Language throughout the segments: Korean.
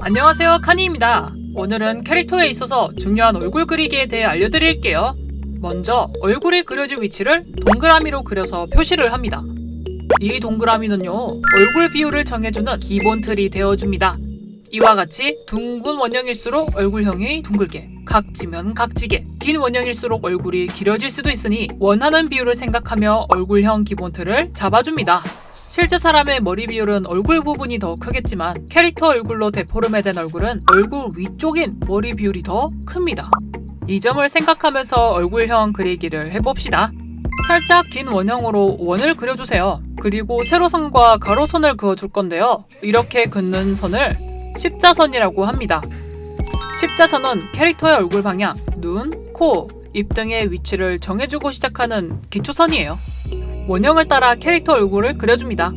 안녕하세요 카니입니다. 오늘은 캐릭터에 있어서 중요한 얼굴 그리기에 대해 알려드릴게요. 먼저 얼굴이 그려질 위치를 동그라미로 그려서 표시를 합니다. 이 동그라미는요 얼굴 비율을 정해주는 기본 틀이 되어줍니다. 이와 같이 둥근 원형일수록 얼굴형이 둥글게 각지면 각지게 긴 원형일수록 얼굴이 길어질 수도 있으니 원하는 비율을 생각하며 얼굴형 기본 틀을 잡아줍니다 실제 사람의 머리 비율은 얼굴 부분이 더 크겠지만 캐릭터 얼굴로 데포름해된 얼굴은 얼굴 위쪽인 머리 비율이 더 큽니다. 이 점을 생각하면서 얼굴형 그리기를 해봅시다. 살짝 긴 원형으로 원을 그려주세요. 그리고 세로선과 가로선을 그어줄 건데요. 이렇게 긋는 선을 십자선이라고 합니다. 십자선은 캐릭터의 얼굴 방향, 눈, 코, 입 등의 위치를 정해주고 시작하는 기초선이에요. 원형을 따라 캐릭터 얼굴을 그려줍니다.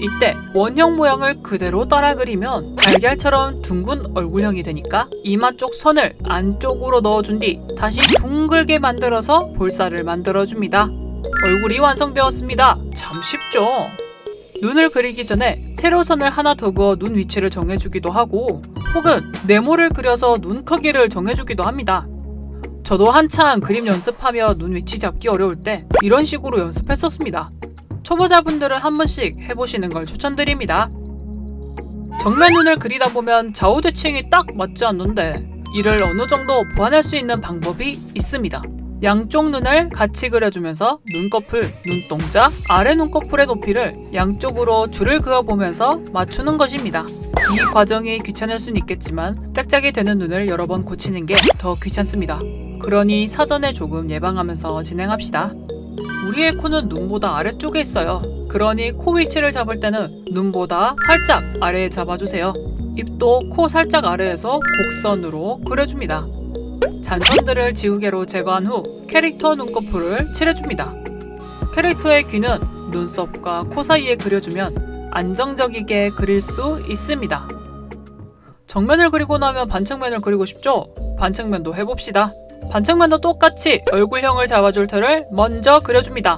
이때 원형 모양을 그대로 따라 그리면 달걀처럼 둥근 얼굴형이 되니까 이마 쪽 선을 안쪽으로 넣어준 뒤 다시 둥글게 만들어서 볼살을 만들어줍니다. 얼굴이 완성되었습니다. 참 쉽죠? 눈을 그리기 전에 세로선을 하나 더 그어 눈 위치를 정해주기도 하고 혹은 네모를 그려서 눈 크기를 정해주기도 합니다. 저도 한창 그림 연습하며 눈 위치 잡기 어려울 때 이런 식으로 연습했었습니다. 초보자분들은 한 번씩 해보시는 걸 추천드립니다. 정면 눈을 그리다 보면 좌우 대칭이 딱 맞지 않는데 이를 어느 정도 보완할 수 있는 방법이 있습니다. 양쪽 눈을 같이 그려주면서 눈꺼풀, 눈동자, 아래 눈꺼풀의 높이를 양쪽으로 줄을 그어보면서 맞추는 것입니다. 이 과정이 귀찮을 순 있겠지만 짝짝이 되는 눈을 여러 번 고치는 게 더 귀찮습니다. 그러니 사전에 조금 예방하면서 진행합시다. 우리의 코는 눈보다 아래쪽에 있어요. 그러니 코 위치를 잡을 때는 눈보다 살짝 아래에 잡아주세요. 입도 코 살짝 아래에서 곡선으로 그려줍니다. 잔선들을 지우개로 제거한 후 캐릭터 눈꺼풀을 칠해줍니다. 캐릭터의 귀는 눈썹과 코 사이에 그려주면 안정적이게 그릴 수 있습니다. 정면을 그리고 나면 반측면을 그리고 싶죠? 반측면도 해봅시다. 반측면도 똑같이 얼굴형을 잡아줄 틀을 먼저 그려줍니다.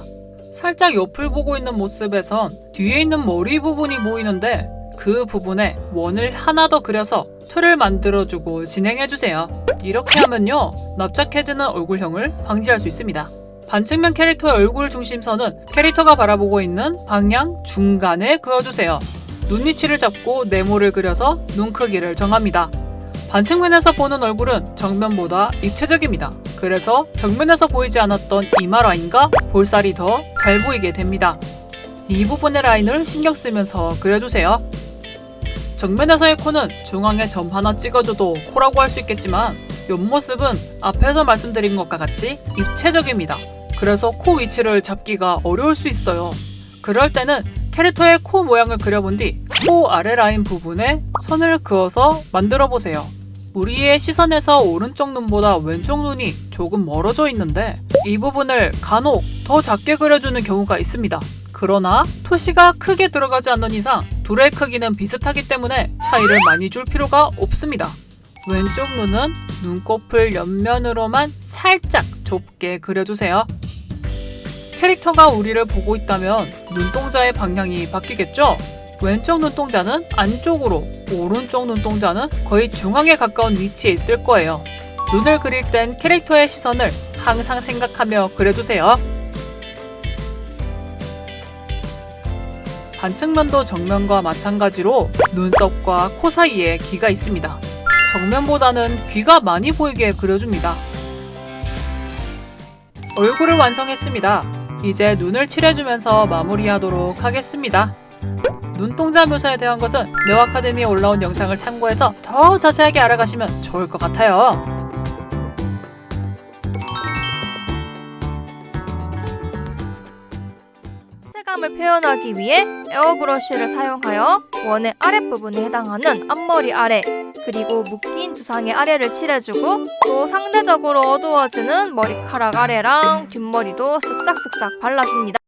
살짝 옆을 보고 있는 모습에선 뒤에 있는 머리 부분이 보이는데 그 부분에 원을 하나 더 그려서 틀을 만들어주고 진행해주세요. 이렇게 하면요 납작해지는 얼굴형을 방지할 수 있습니다. 반측면 캐릭터의 얼굴 중심선은 캐릭터가 바라보고 있는 방향 중간에 그어주세요. 눈 위치를 잡고 네모를 그려서 눈 크기를 정합니다. 반측면에서 보는 얼굴은 정면보다 입체적입니다. 그래서 정면에서 보이지 않았던 이마 라인과 볼살이 더 잘 보이게 됩니다. 이 부분의 라인을 신경 쓰면서 그려주세요. 정면에서의 코는 중앙에 점 하나 찍어줘도 코라고 할 수 있겠지만 옆모습은 앞에서 말씀드린 것과 같이 입체적입니다. 그래서 코 위치를 잡기가 어려울 수 있어요. 그럴 때는 캐릭터의 코 모양을 그려본 뒤 코 아래 라인 부분에 선을 그어서 만들어 보세요. 우리의 시선에서 오른쪽 눈보다 왼쪽 눈이 조금 멀어져 있는데 이 부분을 간혹 더 작게 그려주는 경우가 있습니다. 그러나 토시가 크게 들어가지 않는 이상 둘의 크기는 비슷하기 때문에 차이를 많이 줄 필요가 없습니다. 왼쪽 눈은 눈꺼풀 옆면으로만 살짝 좁게 그려주세요. 캐릭터가 우리를 보고 있다면 눈동자의 방향이 바뀌겠죠? 왼쪽 눈동자는 안쪽으로, 오른쪽 눈동자는 거의 중앙에 가까운 위치에 있을 거예요. 눈을 그릴 땐 캐릭터의 시선을 항상 생각하며 그려주세요. 반측면도 정면과 마찬가지로 눈썹과 코 사이에 귀가 있습니다. 정면보다는 귀가 많이 보이게 그려줍니다. 얼굴을 완성했습니다. 이제 눈을 칠해주면서 마무리하도록 하겠습니다. 눈동자 묘사에 대한 것은 네오 아카데미에 올라온 영상을 참고해서 더 자세하게 알아가시면 좋을 것 같아요. 색감을 표현하기 위해 에어브러쉬를 사용하여 원의 아랫부분에 해당하는 앞머리 아래 그리고 묶인 두상의 아래를 칠해주고 또 상대적으로 어두워지는 머리카락 아래랑 뒷머리도 쓱싹쓱싹 발라줍니다.